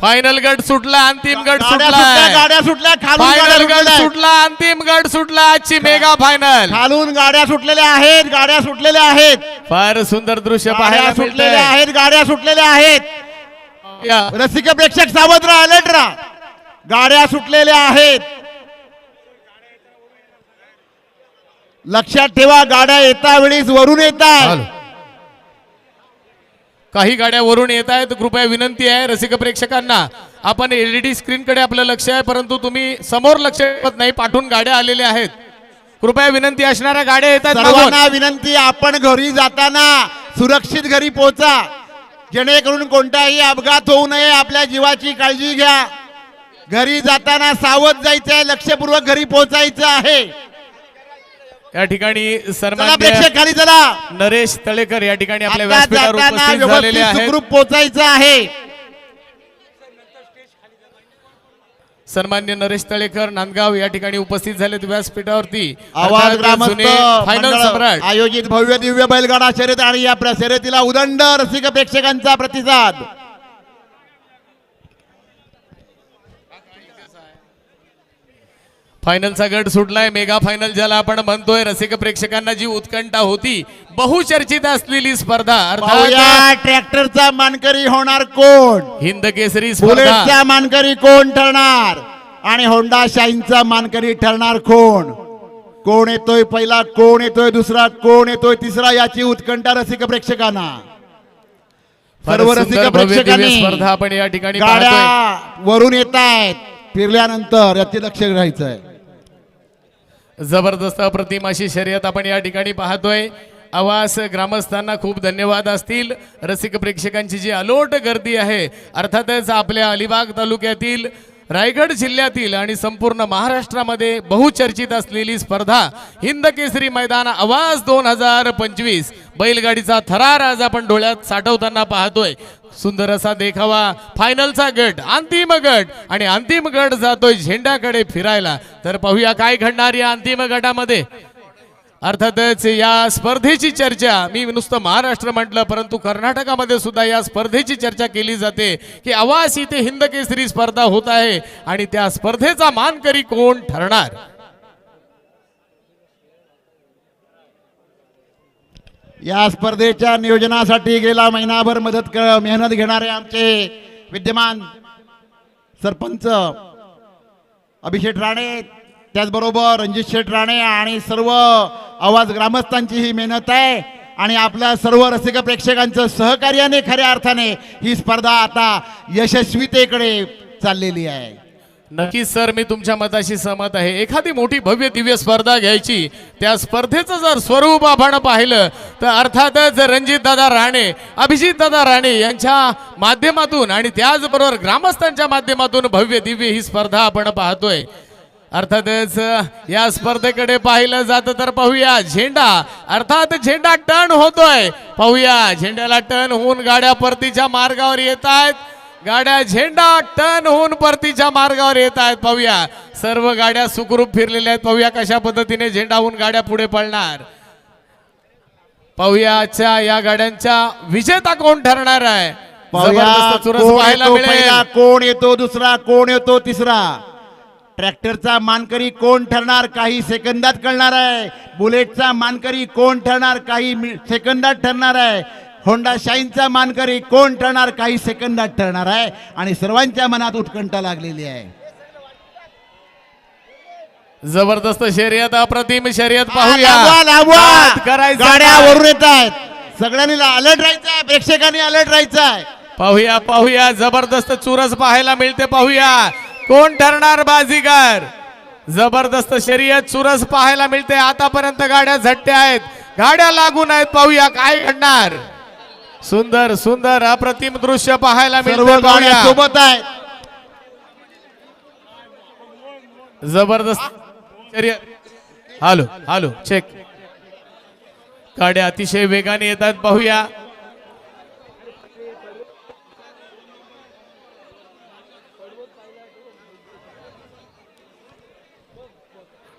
Final गट सुटला अंतिम गट सुटला. गाड्या सुटल्या खालून फायनल गाड्या गट सुटला अंतिम गट सुटला आजची मेगा फायनल खालून गाड्या सुटलेल्या आहेत गाड्या सुटलेल्या आहेत. फार सुंदर दृश्य पाहायला गाड्या सुटलेल्या आहेत गाड्या सुटलेल्या आहेत. रसिक प्रेक्षक सावध राहा अलर्ट राहा गाड्या सुटलेल्या आहेत. लक्षात ठेवा गाड्या येता वेळीच वरून येतात. काही गाड्या वरून येत आहेत. कृपया विनंती आहे रसिक प्रेक्षकांना. आपण एलईडी स्क्रीन कडे आपलं लक्ष आहे परंतु तुम्ही समोर लक्ष ठेवत नाही पाठून गाड्या आलेल्या आहेत. कृपया विनंती असणाऱ्या गाड्या येत आहेत सर्वांना विनंती आपण घरी जाताना सुरक्षित घरी पोहोचा जेणेकरून कोणताही अपघात होऊ नये आपल्या जीवाची काळजी घ्या. घरी जाताना सावध जायचं आहे लक्षपूर्वक घरी पोहोचायचं आहे. या ठिकाणी चला प्रेक्षक खाली चला. नरेश तळेकर या ठिकाणी आपल्या आता व्यासपीठावर जाताना उपस्थित झालेले व्यवस्थित आहेत. सुखरूप पोहोचायचं आहे. सन्मान्य नरेश तळेकर नांदगाव या ठिकाणी उपस्थित झालेत व्यासपीठावरती. आवाज अर्थात ग्रामस्थ जुने फायनल मंडळ सम्राट. आयोजित भव्य दिव्य बैलगाडा शर्यत आणि या प्र- शर्यतीला उदंड रसिक प्रेक्षकांचा प्रतिसाद. फायनलचा गट सुटलाय मेगा फायनल ज्याला आपण म्हणतोय रसिक प्रेक्षकांना जी उत्कंठा होती बहुचर्चित असलेली स्पर्धा. ट्रॅक्टरचा मानकरी होणार कोण? हिंद केसरी स्पर्धा. मानकरी कोण ठरणार? आणि होंडा शाईनचा मानकरी ठरणार कोण? कोण येतोय पहिला कोण येतोय दुसरा कोण येतोय तिसरा याची उत्कंठा रसिक प्रेक्षकांना. सर्व रसिक प्रेक्षकांनी स्पर्धा आपण या ठिकाणी गाड्या वरून येत आहेत फिरल्यानंतर याचे लक्ष राहायचं आहे जबरदस्त अप्रतिम अशी शर्यत आपण या ठिकाणी पाहतोय. आवास ग्रामस्थांना खूप धन्यवाद असतील. रसिक प्रेक्षकांची जी अलोट गर्दी आहे अर्थातच आपल्या अलिबाग तालुक्यातील रायगड जिल्ह्यातील आणि संपूर्ण महाराष्ट्रामध्ये बहुचर्चित असलेली स्पर्धा हिंद केसरी मैदान आवाज दोन हजार पंचवीस. बैलगाडीचा थरार आज आपण डोळ्यात साठवताना पाहतोय. सुंदर असा देखावा. फायनलचा गट अंतिम गट. आणि अंतिम गट जातोय झेंड्याकडे फिरायला. तर पाहूया काय घडणार या अंतिम गटामध्ये. अर्थातच या स्पर्धेची चर्चा मी नुसतं महाराष्ट्र म्हटलं परंतु कर्नाटकामध्ये सुद्धा या स्पर्धेची चर्चा केली जाते की आवास इथे हिंद केसरी स्पर्धा होत आहे. आणि त्या स्पर्धेचा मानकरी कोण ठरणार? या स्पर्धेच्या नियोजनासाठी गेला महिनाभर मदत मेहनत घेणारे आमचे विद्यमान सरपंच अभिषेक राणे त्याचबरोबर रणजित शेठ राणे आणि सर्व आवाज ग्रामस्थांची ही मेहनत आहे आणि आपल्या सर्व रसिक प्रेक्षकांचं सहकार्याने खऱ्या अर्थाने ही स्पर्धा आता यशस्वीतेकडे चाललेली आहे. नक्कीच सर मी तुमच्या मताशी सहमत आहे. एखादी मोठी भव्य दिव्य स्पर्धा घ्यायची त्या स्पर्धेचं जर स्वरूप आपण पाहिलं तर अर्थातच रणजित दादा राणे अभिजितदादा राणे यांच्या माध्यमातून आणि त्याचबरोबर ग्रामस्थांच्या माध्यमातून भव्य दिव्य ही स्पर्धा आपण पाहतोय. अर्थातच या स्पर्धेकडे पाहिलं जातं तर पाहूया झेंडा. अर्थात झेंडा टर्न होतोय. पाहूया झेंड्याला टर्न होऊन गाड्या परतीच्या मार्गावर येत आहेत. गाड्या झेंडा टर्न होऊन परतीच्या मार्गावर येत आहेत. पाहूया. सर्व गाड्या सुखरूप फिरलेल्या आहेत. पाहूया कशा पद्धतीने झेंडा होऊन गाड्या पुढे पळणार. पाहूया आजच्या या गाड्यांच्या विजेता कोण ठरणार आहे? कोण येतो दुसरा कोण येतो तिसरा? ट्रॅक्टरचा मानकरी कोण ठरणार? काही सेकंदात कळणार आहे. बुलेटचा मानकरी कोण ठरणार? काही सेकंदात ठरणार आहे. होंडा शाईनचा मानकरी कोण ठरणार? काही सेकंदात ठरणार आहे. आणि सर्वांच्या मनात उत्कंठा लागलेली आहे. जबरदस्त शर्यत अप्रतिम शर्यत पाहूया. येत आहेत. सगळ्यांनी अलर्ट राहायचं आहे. प्रेक्षकांनी अलर्ट राहायचं आहे. पाहूया पाहूया. जबरदस्त चुरस पाहायला मिळते पाहूया. कोण ठरणार बाजीगर? जबरदस्त शर्यत चुरस पाहायला मिळते. आतापर्यंत गाड्या झटत्या आहेत. गाड्या लागून आहेत पाहूया. काय घडणार? सुंदर सुंदर अप्रतिम दृश्य पाहायला सोबत आहेत. जबरदस्त हालो हालो चेक गाड्या अतिशय वेगाने येतात पाहूया.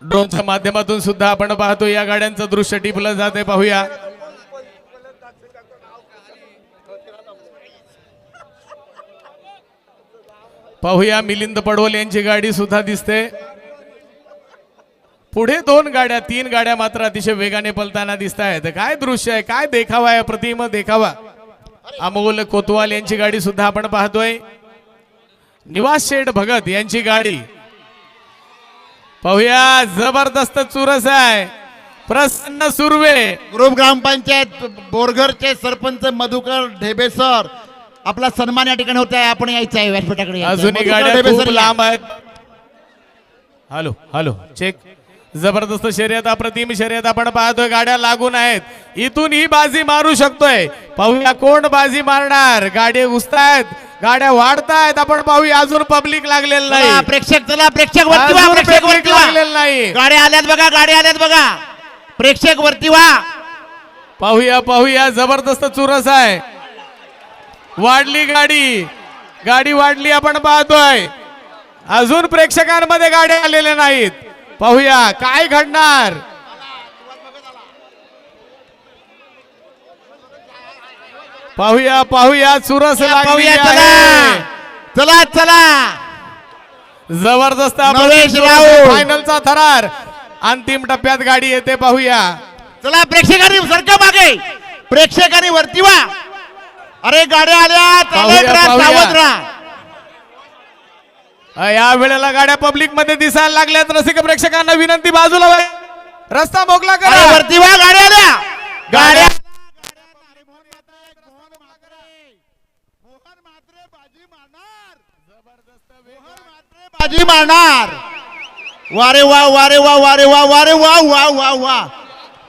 ड्रोनच्या माध्यमातून सुद्धा आपण पाहतो या गाड्यांचं दृश्य टिपलं जाते पाहूया. पाहूया मिलिंद पडवल यांची गाडी सुद्धा दिसते. पुढे दोन गाड्या तीन गाड्या मात्र अतिशय वेगाने पलताना दिसत आहेत. काय दृश्य आहे? काय देखावा आहे प्रतिम? देखावा. अमोल कोतवाल यांची गाडी सुद्धा आपण पाहतोय. निवास शेठ भगत यांची गाडी. पाहूया जबरदस्त चुरस आहे. प्रसन्न सुर्वे. ग्रुप ग्रामपंचायत बोरघरचे सरपंच मधुकर ढेबे सर आपला सन्मान या ठिकाणी होत आहे आपण यायचं आहे. व्यासपीठाकडे यायचं आहे. अजूनही गाड्या ढेबे खूप सर या. लांब आहेत. हॅलो हॅलो चेक जबरदस्त शर्यत अप्रतिम शर्यत आपण पाहतोय. गाड्या लागून आहेत. इथून ही बाजी मारू शकतोय. पाहूया कोण बाजी मारणार. गाडी घुसतायत. गाड्या वाढतायत. आपण पाहूया अजून पब्लिक लागलेलं चला, नाही. प्रेक्षक चला प्रेक्षक वरती वा अजून प्रेक्षक वरती वा. लागलेलं नाही. गाड्या आल्यात बघा गाड्या आल्यात बघा. प्रेक्षक वरती वा. पाहूया पाहूया. जबरदस्त चुरस आहे. वाढली गाडी. गाडी वाढली आपण पाहतोय. अजून प्रेक्षकांमध्ये गाड्या आलेल्या नाहीत. पाहूया काय घडणार? पाहूया पाहूया चुरस पाहूया चला. चला चला. जबरदस्त. फायनलचा थरार. अंतिम टप्प्यात गाडी येते पाहूया. चला प्रेक्षकांनी सरका मागे. प्रेक्षकांनी वरती वा. अरे गाड्या आल्या या वेळेला गाड्या पब्लिकमध्ये दिसायला लागल्यात रसिक प्रेक्षकांना विनंती बाजूला. रस्ता मोकला करा वरती वा गाड्या आल्या गाड्या बाजी मारणार वारे वा वारे वा वारे वा वारे वा वा वा वा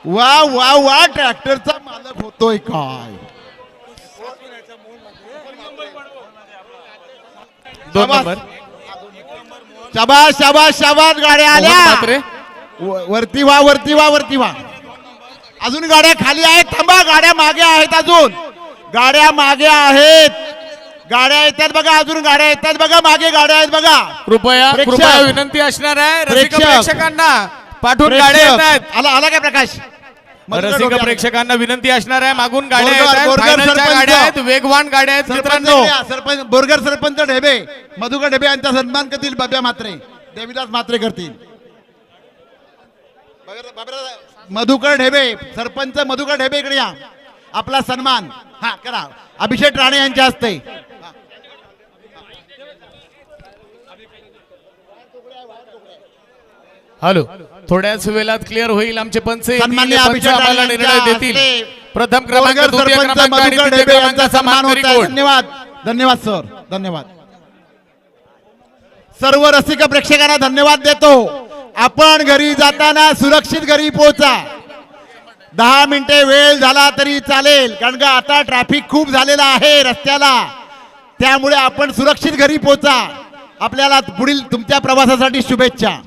वा वा वा ट्रॅक्टरचा मालक होतोय काय दोन. नंबर. शाबास शाबास शाबास. गाड्या आल्या. व- वरती वा वरती वा वरती वा. अजून गाड्या खाली आहेत. थांबा गाड्या मागे आहेत अजून. गाड्या मागे आहेत. गाड्या येतात बघा अजून गाड्या येतात बघा मागे गाड्या आहेत बघा. कृपया प्रेक्षक. कृपया विनंती असणार आहे. रसिक प्रेक्षक. प्रेक्षकांना. पाठवून गाड्या येत आहेत प्रेक्षक. आला आला काय प्रकाश? रसिक. प्रेक्षकांना विनंती असणार आहे. मागून गाड्या येत आहेत. बोरगाव फायनलच्या सरपंच. गाड्या आहेत. वेगवान गाड्या आहेत. सरपंच मित्रांनो सरपंच बोरगर सरपंच ढेबे. मधुकर ढेबे यांचा सन्मान करतील बाब्या मात्रे देवीदास मात्रे करतील. मधुकर ढेबे सरपंच मधुकर ढेबे इकडे या. आपला सन्मान. हा करा. अभिषेक राणे यांच्या हस्ते. हॅलो. थोड्याच वेळात क्लिअर होईल आमचे पंच आम्हाला निर्णय देतील. प्रथम क्रमांक बोरगर द्वितीय सरपंच क्रमांक आणि मधुकर तृतीय ढेबे यांचा क्रमांकाचा सन्मान होत आहे. मानकरी कोण? धन्यवाद. धन्यवाद सर. धन्यवाद. सर्व रसिक प्रेक्षकांना धन्यवाद देतो. आपण घरी जाताना सुरक्षित घरी पोहोचा. दहा मिनिटे वेळ झाला तरी चालेल कारण का आता ट्रॅफिक खूप झालेला आहे रस्त्याला. त्यामुळे आपण सुरक्षित घरी पोहोचा. आपल्याला पुढील तुमच्या प्रवासासाठी शुभेच्छा.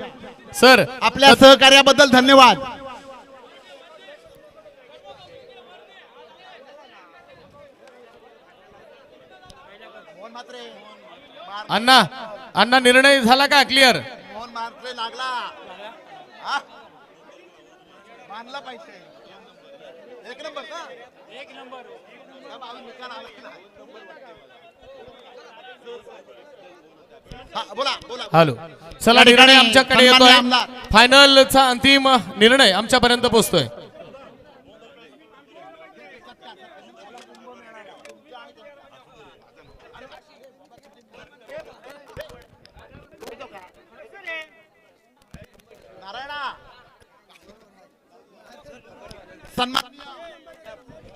सर आपल्या सहकार्याबद्दल धन्यवाद. अण्णा अण्णा निर्णय झाला का? क्लिअर लागला? मानला पाहिजे एक नंबर का एक नंबर. बोला बोला हॅलो. चला निर्णय आमच्याकडे येतोय. फायनलचा अंतिम निर्णय आमच्यापर्यंत पोहोचतोय.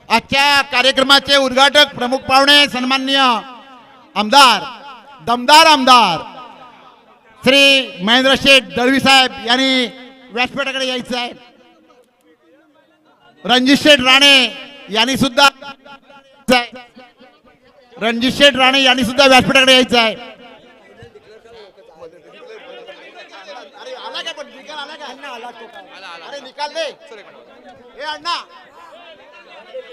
आजच्या कार्यक्रमाचे उद्घाटक प्रमुख पाहुणे सन्माननीय आमदार दमदार आमदार श्री महेंद्र शेठ दळवी साहेब यांनी व्यासपीठाकडे यायचं आहे. रणजित शेठ राणे यांनी सुद्धा. रणजित शेठ राणे यांनी सुद्धा व्यासपीठाकडे यायचं आहे.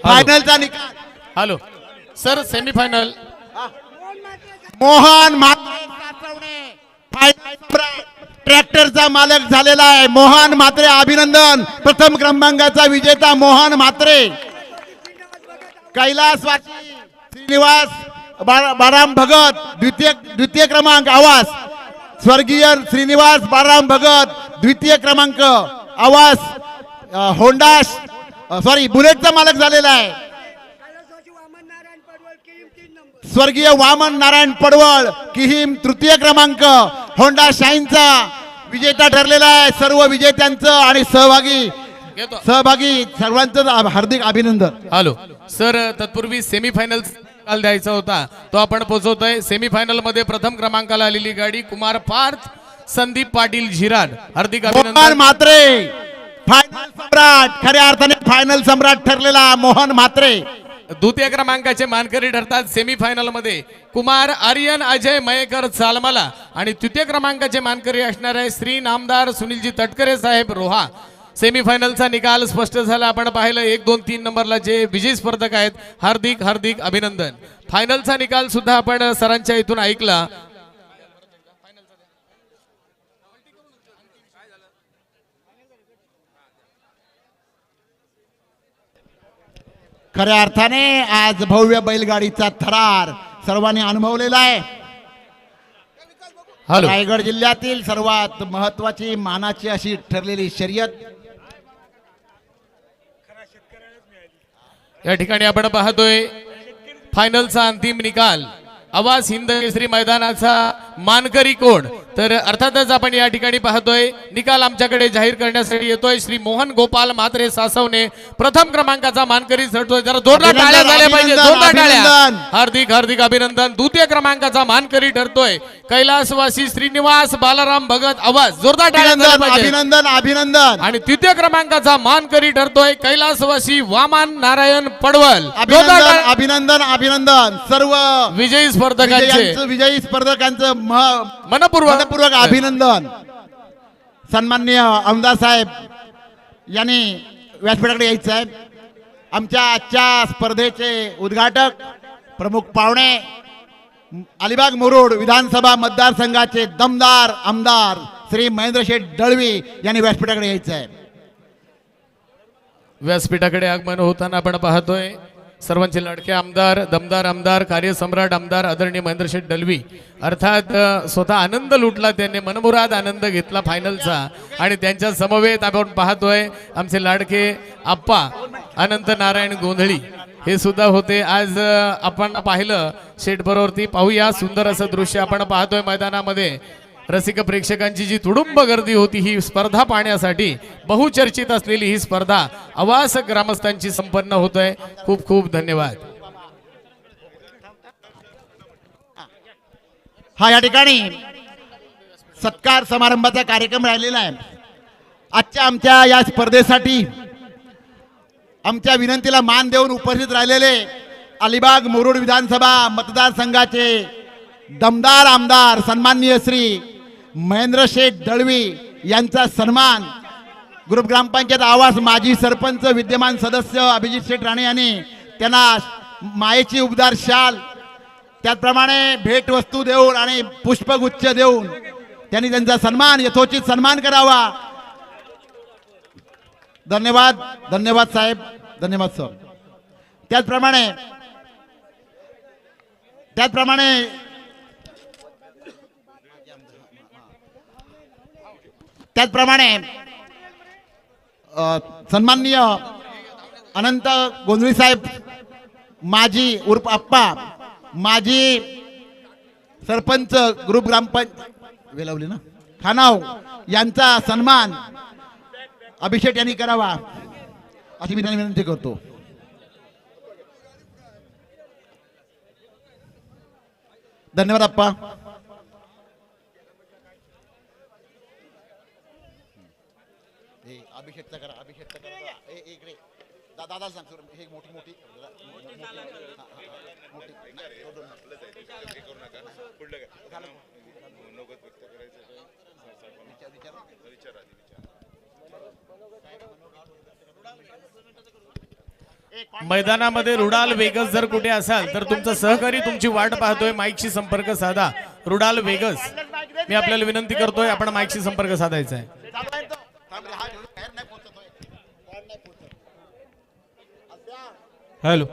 फायनलचा निकाल hello. Sir semifinal Mohan Mhatre ट्रॅक्टरचा मालक झालेला आहे. मोहन म्हात्रे अभिनंदन. प्रथम क्रमांकाचा विजेता मोहन म्हात्रे. कैलासवासी श्रीनिवास बा- बाळाराम भगत. द्वितीय द्वितीय क्रमांक आवास. स्वर्गीय श्रीनिवास बाळाराम भगत. द्वितीय क्रमांक आवास. होंडा सॉरी बुलेटचा मालक झालेला आहे. स्वर्गीय वामन नारायण पडवळ किहिम तृतीय क्रमांक होंडा शाईनचा विजेता ठरलेला आहे. सर्व विजेत्यांचं आणि सहभागी सहभागी सर्वांचं हार्दिक अभिनंदन. हॅलो. सर तत्पूर्वी सेमीफायनल निकाल द्यायचा होता. तो आपण पोहोचवतोय सेमीफायनलमध्ये प्रथम क्रमांकाला आलेली गाडी कुमार पार्थ संदीप पाटील झिराड हार्दिक अभिनंदन. म्हात्रे फायनल सम्राट. खऱ्या अर्थाने फायनल सम्राट ठरलेला मोहन म्हात्रे. द्वितीय क्रमांकाचे मानकरी ठरतात सेमीफायनलमध्ये कुमार आर्यन अजय मयेकर सालमाला. आणि तृतीय क्रमांकाचे मानकरी असणार आहे श्री नामदार सुनीलजी तटकरे साहेब रोहा. सेमीफायनलचा निकाल स्पष्ट झाला. आपण पाहिलं एक दोन तीन नंबरला जे विजयी स्पर्धक आहेत हार्दिक हार्दिक अभिनंदन. फायनलचा निकाल सुद्धा आपण सरांच्या इथून ऐकला. खऱ्या अर्थाने आज भव्य बैलगाडीचा थरार सर्वांनी अनुभवलेला आहे. रायगड जिल्ह्यातील सर्वात महत्वाची मानाची अशी ठरलेली शर्यत. या ठिकाणी आपण पाहतोय फायनलचा अंतिम निकाल. आवाज हिंद केसरी मैदानाचा मानकरी कोण? तर अर्थातच आपण या ठिकाणी पाहतोय निकाल आमच्याकडे जाहीर करण्यासाठी येतोय. श्री मोहन गोपाल म्हात्रे सासवने प्रथम क्रमांकाचा मानकरी ठरतोय. जरा अभिनंदन, टाळ्या झाल्या पाहिजे टाळ्या. हार्दिक हार्दिक अभिनंदन. द्वितीय क्रमांकाचा मानकरी ठरतोय. कैलासवासी श्रीनिवास बालाराम भगत आवाज. जोरदार टाळ्या झाल्या अभिनंदन पाहिजे अभिनंदन अभिनंदन. आणि तृतीय क्रमांकाचा मानकरी ठरतोय कैलासवासी वामान नारायण पडवल. जोरदार अभिनंदन. अभिनंदन अभिनंदन. सर्व विजयी स्पर्धकांचे. विजयी स्पर्धकांचं मनपूर्वक मनपूर्वक अभिनंदन सन्माननीय आमदार साहेब यांनी व्यासपीठाकडे यायचं आहे आमच्या आजच्या स्पर्धेचे उद्घाटक प्रमुख पाहुणे अलिबाग मुरुड विधानसभा मतदारसंघाचे दमदार आमदार श्री महेंद्र शेठ दळवी यांनी व्यासपीठाकडे यायचं आहे व्यासपीठाकडे आगमन होताना आपण पाहतोय सर्वांचे लाडके आमदार दमदार आमदार कार्यसम्राट आमदार आदरणीय महेंद्र शेठ अर्थात स्वतः आनंद लुटला त्यांनी मनमुराद आनंद घेतला फायनलचा आणि त्यांच्या समवेत आपण पाहतोय आमचे लाडके आप्पा अनंत नारायण गोंधळी. हे सुद्धा होते. आज आपण पाहिलं शेठ बरोबरती पाहूया. सुंदर असं दृश्य आपण पाहतोय मैदानामध्ये. रसिक प्रेक्षकांची जी तुडुंब गर्दी होती ही स्पर्धा पाहण्यासाठी बहुचर्चित असलेली ही स्पर्धा आवास ग्रामस्थांची संपन्न होत आहे खूप खूप धन्यवाद. हा या ठिकाणी सत्कार समारंभाचा कार्यक्रम राहिलेला आहे. आजच्या आमच्या या स्पर्धेसाठी आमच्या विनंतीला मान देऊन उपस्थित राहिलेले अलिबाग मुरुड विधानसभा मतदारसंघाचे दमदार आमदार सन्माननीय श्री महेंद्र शेठ दळवी यांचा सन्मान. ग्रुप ग्रामपंचायत आवास माजी सरपंच विद्यमान सदस्य अभिजित शेठ राणे यांनी त्यांना मायेची उबदार शाल त्याचप्रमाणे भेटवस्तू देऊन आणि पुष्पगुच्छ देऊन त्यांनी त्यांचा सन्मान यथोचित सन्मान करावा. धन्यवाद धन्यवाद साहेब धन्यवाद सर. त्याचप्रमाणे त्याचप्रमाणे त्याचप्रमाणे सन्माननीय अनंत गोंधळी साहेब माजी उर्फ आप्पा माजी सरपंच ग्रुप ग्रामपंच वेलावली ना? खानाव यांचा सन्मान अभिषेक यांनी करावा अशी मी त्यांनी विनंती करतो. धन्यवाद आप्पा अभिषेकचा करा अभिषेकचा करा इकडे दादा सांग हे मोठी मोठी. मैदानामध्ये रुडाल वेगस जर कुठे असाल तर तुमचा सहकारी तुमची वाट पाहतोय माईकशी संपर्क साधा. रुडाल वेगस. मी आपल्याला विनंती करतोय आपण माईकशी संपर्क साधायचा आहे. हॅलो.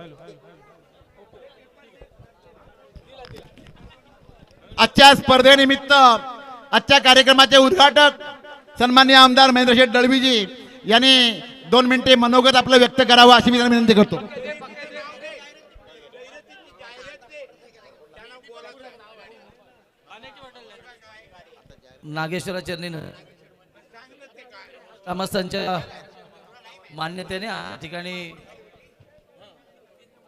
आजच्या स्पर्धेनिमित्त आजच्या कार्यक्रमाचे उद्घाटक सन्मान्य आमदार महेंद्र शेठ दळवीजी यांनी दोन मिनिटे मनोगत आपलं व्यक्त करावं अशी मी त्यांना विनंती करतो. नागेश्वरा चरणीनं ग्रामस्थांच्या मान्यतेने या ठिकाणी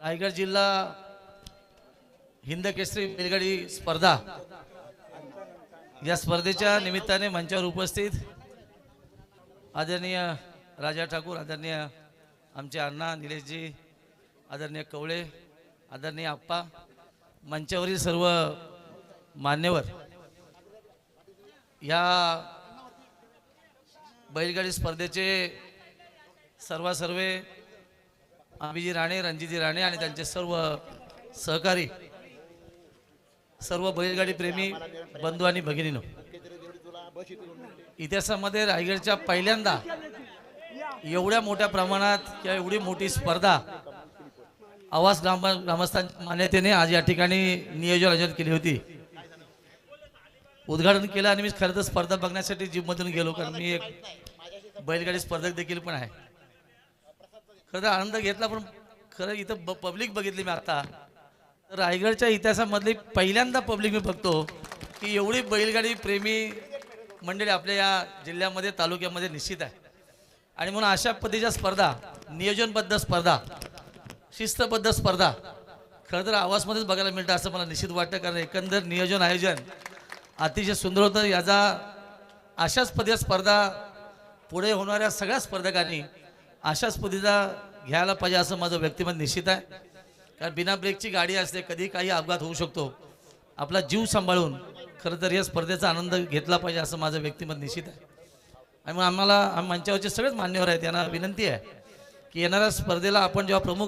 रायगड जिल्हा हिंद केसरी बैलगाडी स्पर्धा. या स्पर्धेच्या निमित्ताने मंचावर उपस्थित आदरणीय राजा ठाकूर आदरणीय आमचे अण्णा निलेशजी आदरणीय कवळे आदरणीय आप्पा मंचावरील सर्व मान्यवर या बैलगाडी स्पर्धेचे सर्वासर्वे आम्हीजी राणे रणजीजी राणे आणि त्यांचे सर्व सहकारी सर्व बैलगाडी प्रेमी बंधू आणि भगिनीनो इतिहासामध्ये रायगडच्या पहिल्यांदा एवढ्या मोठ्या प्रमाणात किंवा एवढी मोठी स्पर्धा आवास ग्राम ग्रामस्थांच्या मान्यतेने आज या ठिकाणी नियोजन आयोजन केली होती. उद्घाटन केलं आणि मी खरं तर स्पर्धा बघण्यासाठी जिममधून गेलो कारण मी एक बैलगाडी स्पर्धक देखील पण आहे. खरं तर आनंद घेतला पण खरं इथं पब्लिक बघितली मी आता. रायगडच्या इतिहासामधली पहिल्यांदा पब्लिक मी बघतो की एवढी बैलगाडी प्रेमी मंडळी आपल्या या जिल्ह्यामध्ये तालुक्यामध्ये निश्चित आहे. आणि म्हणून अशा पद्धतीच्या स्पर्धा नियोजनबद्ध स्पर्धा शिस्तबद्ध स्पर्धा खरं तर आवाजमध्येच बघायला मिळतं असं मला निश्चित वाटतं कारण एकंदर नियोजन आयोजन अतिशय सुंदर होतं. याचा अशाच पद्धतीच्या स्पर्धा पुढे होणाऱ्या सगळ्या स्पर्धकांनी अशाच पद्धतीचा घ्यायला पाहिजे असं माझं व्यक्तिमत निश्चित आहे. कारण बिना ब्रेकची गाडी असते कधी काही अपघात होऊ शकतो. आपला जीव सांभाळून खरं तर या स्पर्धेचा आनंद घेतला पाहिजे असं माझं व्यक्तिमत निश्चित आहे. आणि मग आम्हाला आम- मंचावरचे सगळेच मान्यवर आहेत यांना विनंती आहे की येणाऱ्या स्पर्धेला आपण जेव्हा प्रमुख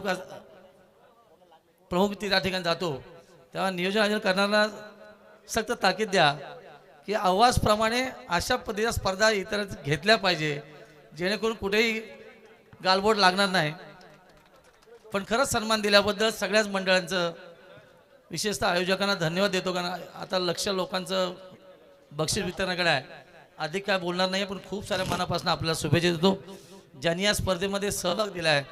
प्रमुख ती त्या ठिकाणी जातो तेव्हा नियोजन आयोजन करणारा सक्त ताकीद द्या की आवाजप्रमाणे अशा पद्धतीच्या स्पर्धा इतर घेतल्या पाहिजे जेणेकरून कुठेही गालबोट लागणार नाही. पण खरंच सन्मान दिल्याबद्दल सगळ्याच मंडळांचं विशेषतः आयोजकांना धन्यवाद देतो कारण आता लक्ष लोकांचं बक्षीस वितरणाकडे आहे. अधिक काय बोलणार नाही पण खूप साऱ्या मनापासून आपल्याला शुभेच्छा देतो. ज्यांनी या स्पर्धेमध्ये सहभाग दिला आहे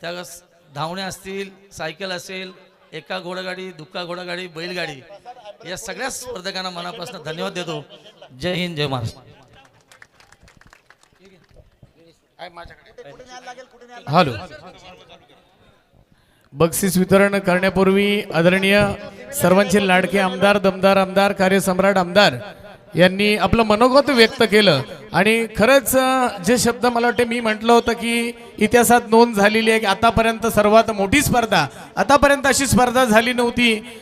त्या धावण्या धावणे असतील सायकल असेल एका घोडागाडी दुक्का घोडागाडी बैलगाडी या सगळ्या स्पर्धकांना मनापासून धन्यवाद देतो. जय हिंद जय महाराष्ट्र. हॅलो. बक्षीस वितरण करण्यापूर्वी आदरणीय सर्वांचे लाडके आमदार दमदार आमदार कार्यसम्राट आमदार यांनी आपलं मनोगत व्यक्त केलं. आणि खरंच जे शब्द मला वाटते मी म्हटलं होतं की इतिहासात नोंद झालेली आहे की आतापर्यंत सर्वात मोठी स्पर्धा आतापर्यंत अशी स्पर्धा झाली नव्हती.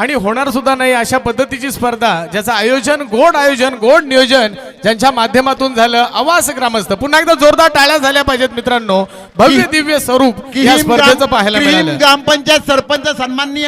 आणि होणार सुद्धा नाही अशा पद्धतीची स्पर्धा ज्याचं आयोजन गोड आयोजन गोड नियोजन ज्यांच्या माध्यमातून झालं. आवास ग्रामस्थ पुन्हा एकदा जोरदार टाळ्या झाल्या पाहिजेत मित्रांनो. भव्य दिव्य स्वरूप या स्पर्धेचं पाहायला मिळालं. ग्रामपंचायत सरपंच सन्माननीय